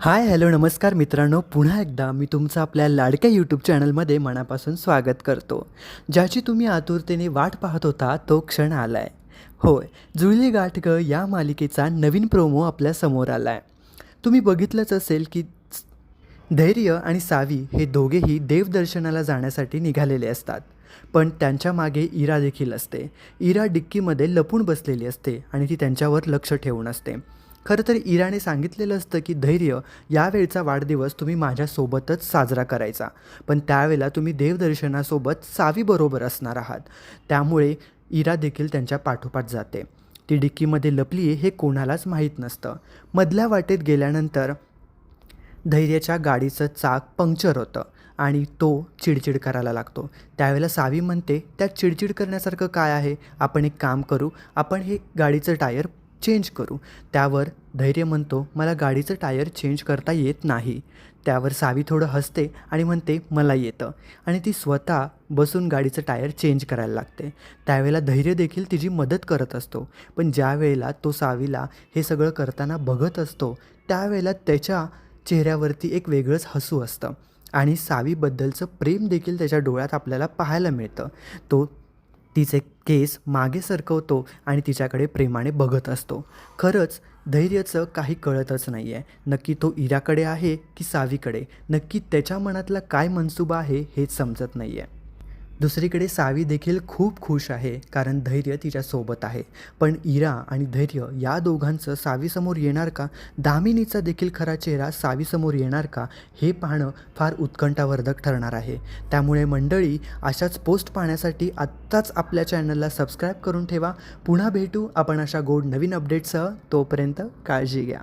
Hi hello नमस्कार मित्रांनो. पुन्हा एकदा मी तुमचं आपल्या लाडक्या यूट्यूब चॅनलमध्ये मनापासून स्वागत करतो. ज्याची तुम्ही आतुरतेने वाट पाहत होता तो क्षण आला आहे होय जुळली गाठ ग या मालिकेचा नवीन प्रोमो आपल्यासमोर आला आहे तुम्ही बघितलंच असेल की धैर्य आणि सावी हे दोघेही देवदर्शनाला जाण्यासाठी निघालेले असतात. पण त्यांच्या मागे इरा देखील असते. इरा डिक्कीमध्ये लपून बसलेली असते आणि ती त्यांच्यावर लक्ष ठेवून असते. खरं तर इराने सांगितलेलं असतं की धैर्य यावेळचा वाढदिवस तुम्ही माझ्यासोबतच साजरा करायचा. पण त्यावेळेला तुम्ही देवदर्शनासोबत सावीबरोबर असणार आहात. त्यामुळे इरा देखील त्यांच्या पाठोपाठ जाते. ती डिक्कीमध्ये लपली हे कोणालाच माहीत नसतं. मधल्या वाटेत गेल्यानंतर धैर्याच्या गाडीचं चाक पंक्चर होतं आणि तो चिडचिड करायला लागतो. त्यावेळेला सावी म्हणते त्यात चिडचिड करण्यासारखं काय आहे? आपण एक काम करू. आपण हे गाडीचं टायर चेंज करू. त्यावर धैर्य म्हणतो मला गाडीचं टायर चेंज करता येत नाही. त्यावर सावी थोडं हसते आणि म्हणते मला येतं. आणि ती स्वतः बसून गाडीचं टायर चेंज करायला लागते. त्यावेळेला धैर्य देखील तिची मदत करत असतो. पण ज्या वेळेला तो सावीला हे सगळं करताना बघत असतो त्यावेळेला त्याच्या चेहऱ्यावरती एक वेगळंच हसू असतं. आणि सावीबद्दलचं प्रेम देखील त्याच्या डोळ्यात आपल्याला पाहायला मिळतं. तो तिचे केस मागे सरकवतो आणि तिच्याकडे प्रेमाने बघत असतो. खरंच धैर्यचं काही कळतच नाही आहे नक्की तो इराकडे आहे की सावीकडे? नक्की त्याच्या मनातला काय मनसुबा आहे हेच समजत नाही आहे दुसरीकडे सावी देखील खूप खुश आहे कारण धैर्य तिच्यासोबत आहे. पण इरा आणि धैर्य या दोघांचं सावीसमोर येणार का? दामिनीचा देखील खरा चेहरा सावीसमोर येणार का? हे पाहणं फार उत्कंठावर्धक ठरणार आहे. त्यामुळे मंडळी अशाच पोस्ट पाहण्यासाठी आत्ताच आपल्या चॅनलला सबस्क्राईब करून ठेवा. पुन्हा भेटू आपण अशा गोड नवीन अपडेटसह तोपर्यंत काळजी घ्या.